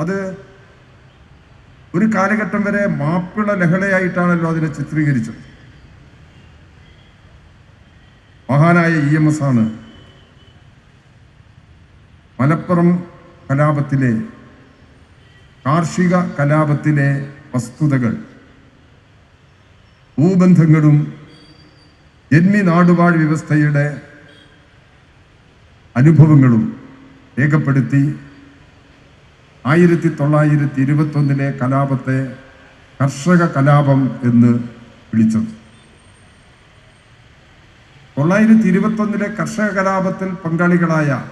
അത് ഒരു കാലഘട്ടം വരെ മാപ്പിള ലഹളയായിട്ടാണല്ലോ അതിനെ ചിത്രീകരിച്ചത്. മഹാനായ ഇ എം എസ് ആണ് മലപ്പുറം കലാപത്തിലെ കാർഷിക കലാപത്തിലെ വസ്തുതകൾ. ഭൂബന്ധങ്ങളും ജന്മി നാടുവാഴ് വ്യവസ്ഥയുടെ അനുഭവങ്ങളും രേഖപ്പെടുത്തി ആയിരത്തി തൊള്ളായിരത്തി ഇരുപത്തൊന്നിലെ കലാപത്തെ കർഷക കലാപം എന്ന് വിളിച്ചത്. തൊള്ളായിരത്തി ഇരുപത്തൊന്നിലെ കർഷക കലാപത്തിൽ പങ്കാളികളായ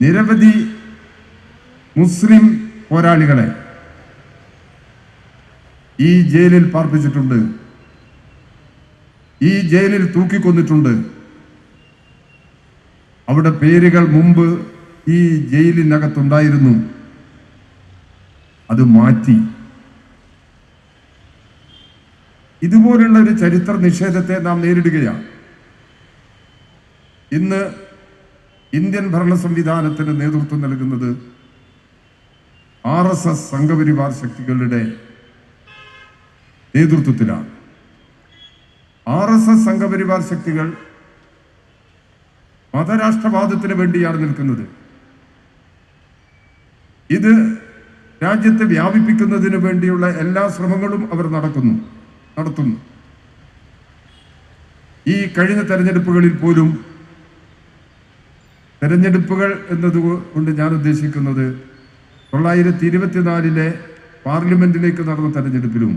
നിരവധി മുസ്ലിം പോരാളികളെ ഈ ജയിലിൽ പാർപ്പിച്ചിട്ടുണ്ട്. ഈ ജയിലിൽ തൂക്കിക്കൊന്നിട്ടുണ്ട്. അവിടെ പേരുകൾ മുമ്പ് ഈ ജയിലിനകത്തുണ്ടായിരുന്നു. അത് മാറ്റി. ഇതുപോലുള്ള ഒരു ചരിത്ര നിഷേധത്തെ നാം നേരിടുകയാണ്. ഇന്ന് ഇന്ത്യൻ ഭരണ സംവിധാനത്തിന് നേതൃത്വം നൽകുന്നത് ആർ എസ് എസ് സംഘപരിവാർ ശക്തികളുടെ നേതൃത്വത്തിലാണ്. ആർ എസ് എസ് സംഘപരിവാർ ശക്തികൾ മതരാഷ്ട്രവാദത്തിന് വേണ്ടിയാണ് നിൽക്കുന്നത്. ഇത് രാജ്യത്തെ വ്യാപിപ്പിക്കുന്നതിന് വേണ്ടിയുള്ള എല്ലാ ശ്രമങ്ങളും അവർ നടക്കുന്നു നടത്തുന്നു. ഈ കഴിഞ്ഞ തെരഞ്ഞെടുപ്പുകളിൽ പോലും തെരഞ്ഞെടുപ്പുകൾ എന്നതുകൊണ്ട് ഞാൻ ഉദ്ദേശിക്കുന്നത് തൊള്ളായിരത്തി ഇരുപത്തിനാലിലെ പാർലമെന്റിലേക്ക് നടന്ന തെരഞ്ഞെടുപ്പിലും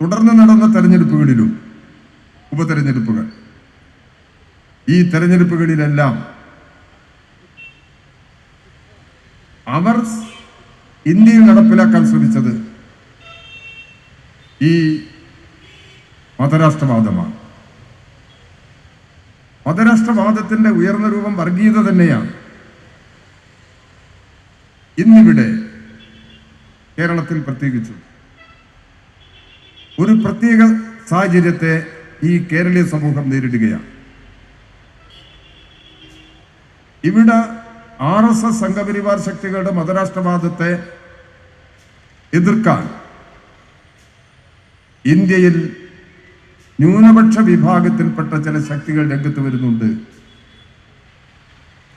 തുടർന്ന് നടന്ന തെരഞ്ഞെടുപ്പുകളിലും ഉപതെരഞ്ഞെടുപ്പുകൾ. ഈ തെരഞ്ഞെടുപ്പുകളിലെല്ലാം അവർ ഇന്ത്യയിൽ നടപ്പിലാക്കാൻ ശ്രമിച്ചത് ഈ മതരാഷ്ട്രവാദമാണ്. മതരാഷ്ട്രവാദത്തിന്റെ ഉയർന്ന രൂപം വർഗീയത തന്നെയാണ്. ഇന്നിവിടെ കേരളത്തിൽ പ്രത്യേകിച്ചു ഒരു പ്രത്യേക സാഹചര്യത്തെ ഈ കേരളീയ സമൂഹം നേരിടുകയാണ്. ഇവിടെ ആർ എസ് എസ് സംഘപരിവാർ ശക്തികളുടെ മതരാഷ്ട്രവാദത്തെ എതിർക്കാൻ ഇന്ത്യയിൽ ന്യൂനപക്ഷ വിഭാഗത്തിൽപ്പെട്ട ചില ശക്തികൾ രംഗത്ത് വരുന്നുണ്ട്.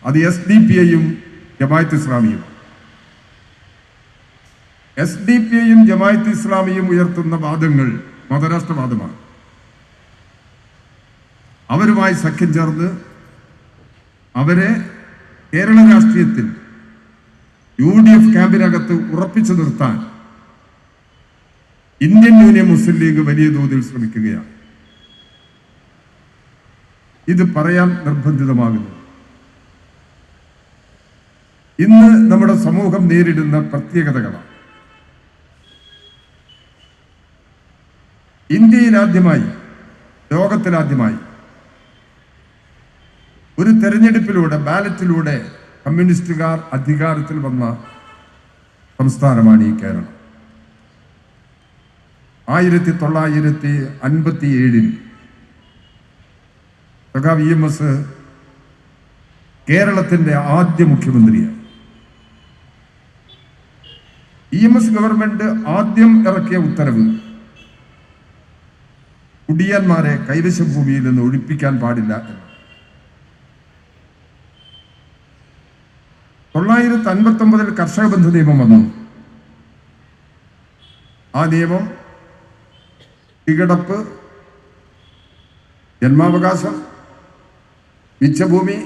അത് എസ് ഡി പി ഐയും ജമായത്ത് ഇസ്ലാമിയും. എസ് ഡി പി ഐയും ജമായത്ത് ഇസ്ലാമിയും ഉയർത്തുന്ന വാദങ്ങൾ മതരാഷ്ട്രവാദമാണ്. അവരുമായി സഖ്യം ചേർന്ന് അവരെ കേരള രാഷ്ട്രീയത്തിൽ യു ഡി എഫ് ക്യാമ്പിനകത്ത് ഉറപ്പിച്ചു നിർത്താൻ ഇന്ത്യൻ യൂണിയൻ മുസ്ലിം ലീഗ് വലിയ തോതിൽ ശ്രമിക്കുകയാണ്. ഇത് പറയാൻ നിർബന്ധിതമാകുന്നു. ഇന്ന് നമ്മുടെ സമൂഹം നേരിടുന്ന പ്രത്യേകതകളാണ്. ഇന്ത്യയിൽ ആദ്യമായി ലോകത്തിലാദ്യമായി ഒരു തെരഞ്ഞെടുപ്പിലൂടെ ബാലറ്റിലൂടെ കമ്മ്യൂണിസ്റ്റുകാർ അധികാരത്തിൽ വന്ന സംസ്ഥാനമാണ് ഈ കേരളം. ആയിരത്തി തൊള്ളായിരത്തി അൻപത്തി ഏഴിൽ സഖാവ് ഇ എം എസ് കേരളത്തിന്റെ ആദ്യ മുഖ്യമന്ത്രിയാണ്. ഇ എം എസ് ഗവൺമെന്റ് ആദ്യം ഇറക്കിയ ഉത്തരവ് കുടിയന്മാരെ കൈവശ ഭൂമിയിൽ നിന്ന് ഒഴിപ്പിക്കാൻ പാടില്ല എന്ന്. തൊള്ളായിരത്തി അൻപത്തി ഒമ്പതിൽ കർഷക ബന്ധ നിയമം വന്നു. ആ നിയമം തികടപ്പ് ജന്മാവകാശം മിച്ചഭൂമി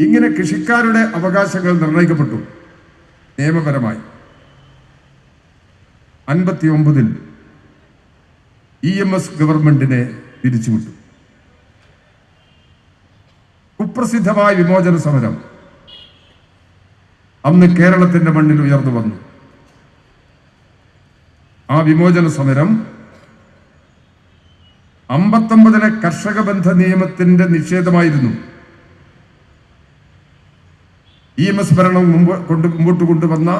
ഇങ്ങനെ കൃഷിക്കാരുടെ അവകാശങ്ങൾ നിർണയിക്കപ്പെട്ടു നിയമപരമായി. അൻപത്തി ഒമ്പതിൽ ഇ എം എസ് ഗവൺമെന്റിനെ പിരിച്ചുവിട്ടു. കുപ്രസിദ്ധമായ വിമോചന സമരം. അന്ന് കേരളത്തിന്റെ മണ്ണിൽ ഉയർന്നു വന്നു. ആ വിമോചന സമരം അമ്പത്തൊമ്പതിലെ കർഷക ബന്ധ നിയമത്തിന്റെ നിഷേധമായിരുന്നു. ഇ എം എസ് ഭരണം മുമ്പ് കൊണ്ട് മുമ്പോട്ട് കൊണ്ടുവന്ന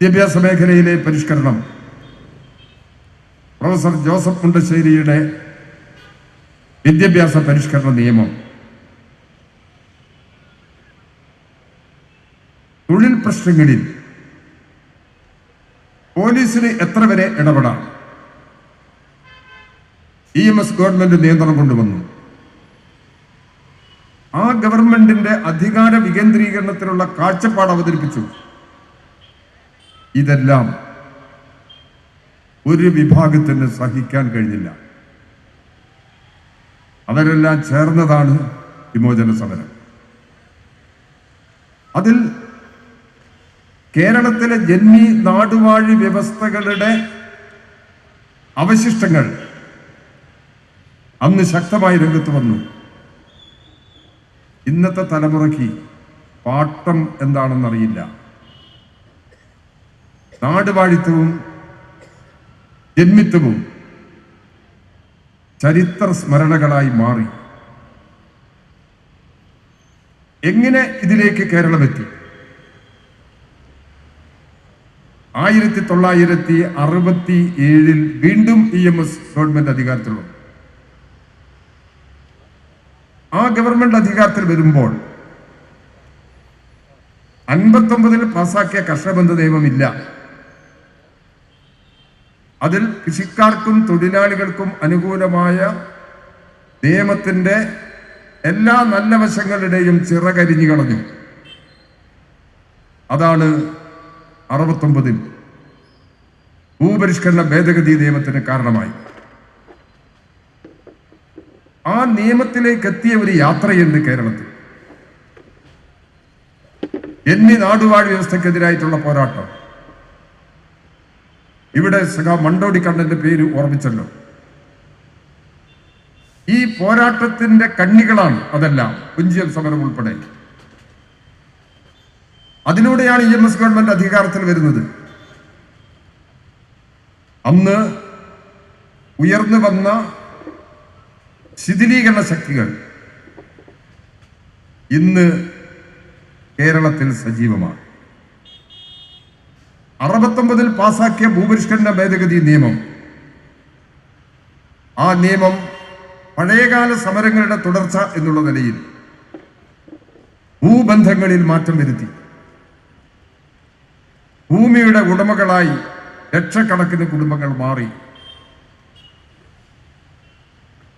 വിദ്യാഭ്യാസ മേഖലയിലെ പരിഷ്കരണം. പ്രൊഫസർ ജോസഫ് മുണ്ടശ്ശേരിയുടെ വിദ്യാഭ്യാസ പരിഷ്കരണ നിയമം. പ്രശ്നങ്ങളിൽ പോലീസിന് എത്ര വരെ ഇടപെടാം? ഇ എം എസ് ഗവൺമെന്റ് നിയന്ത്രണം കൊണ്ടുവന്നു. ആ ഗവൺമെന്റിന്റെ അധികാര വികേന്ദ്രീകരണത്തിനുള്ള കാഴ്ചപ്പാട് അവതരിപ്പിച്ചു. ഇതെല്ലാം ഒരു വിഭാഗത്തിന് സഹിക്കാൻ കഴിഞ്ഞില്ല. അവരെല്ലാം ചേർന്നതാണ് വിമോചന സമരം. അതിൽ കേരളത്തിലെ ജന്മി നാടുവാഴി വ്യവസ്ഥകളുടെ അവശിഷ്ടങ്ങൾ അന്ന് ശക്തമായി രംഗത്ത് വന്നു. ഇന്നത്തെ തലമുറയ്ക്ക് പാട്ടം എന്താണെന്നറിയില്ല. നാടുവാഴിത്വവും ജന്മിത്വവും ചരിത്ര സ്മരണകളായി മാറി. എങ്ങനെ ഇതിലേക്ക് കേരളം ആയിരത്തി തൊള്ളായിരത്തി അറുപത്തി ഏഴിൽ വീണ്ടും ഇ എം എസ് ഗവൺമെന്റ് അധികാരത്തിൽ വന്നു ആ ഗവൺമെന്റ് അധികാരത്തിൽ വരുമ്പോൾ അൻപത്തൊമ്പതിൽ പാസാക്കിയ കർഷകബന്ധ നിയമമില്ല. അതിൽ കൃഷിക്കാർക്കും തൊഴിലാളികൾക്കും അനുകൂലമായ നിയമത്തിന്റെ എല്ലാ നല്ല വശങ്ങളുടെയും ചിറകരിഞ്ഞു കളഞ്ഞു. അതാണ് അറുപത്തൊമ്പതിൽ ഭൂപരിഷ്കരണ ഭേദഗതി നിയമത്തിന് കാരണമായി. ആ നിയമത്തിലേക്ക് എത്തിയ ഒരു യാത്രയുണ്ട് കേരളത്തിൽ എന്നി നാടുവാഴ് വ്യവസ്ഥക്കെതിരായിട്ടുള്ള പോരാട്ടം. ഇവിടെ സഖാ മണ്ടോടി കണ്ണന്റെ പേര് ഓർമ്മിച്ചല്ലോ. ഈ പോരാട്ടത്തിന്റെ കണ്ണികളാണ് അതെല്ലാം. കുഞ്ചിയം സമരം ഉൾപ്പെടെ. അതിലൂടെയാണ് ഇ എം എസ് ഗവൺമെന്റ് അധികാരത്തിൽ വരുന്നത്. അന്ന് ഉയർന്നു വന്ന ശിഥിലീകരണ ശക്തികൾ ഇന്ന് കേരളത്തിൽ സജീവമാണ്. അറുപത്തൊമ്പതിൽ പാസാക്കിയ ഭൂപരിഷ്കരണ ഭേദഗതി നിയമം ആ നിയമം പഴയകാല സമരങ്ങളുടെ തുടർച്ച എന്നുള്ള നിലയിൽ ഭൂബന്ധങ്ങളിൽ മാറ്റം വരുത്തി. ഉടമകളായി ലക്ഷക്കണക്കിന് കുടുംബങ്ങൾ മാറി.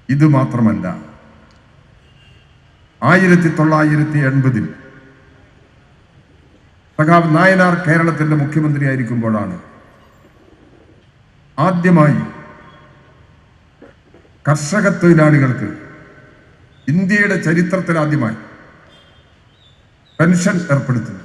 ഇത് മാത്രമല്ല ആയിരത്തി തൊള്ളായിരത്തി എൺപതിൽ സഖാവ് നായനാർ കേരളത്തിന്റെ മുഖ്യമന്ത്രി മുഖ്യമന്ത്രിയായിരിക്കുമ്പോഴാണ് ആദ്യമായി കർഷക തൊഴിലാളികൾക്ക് ഇന്ത്യയുടെ ചരിത്രത്തിൽ ആദ്യമായി പെൻഷൻ ഏർപ്പെടുത്തുന്നു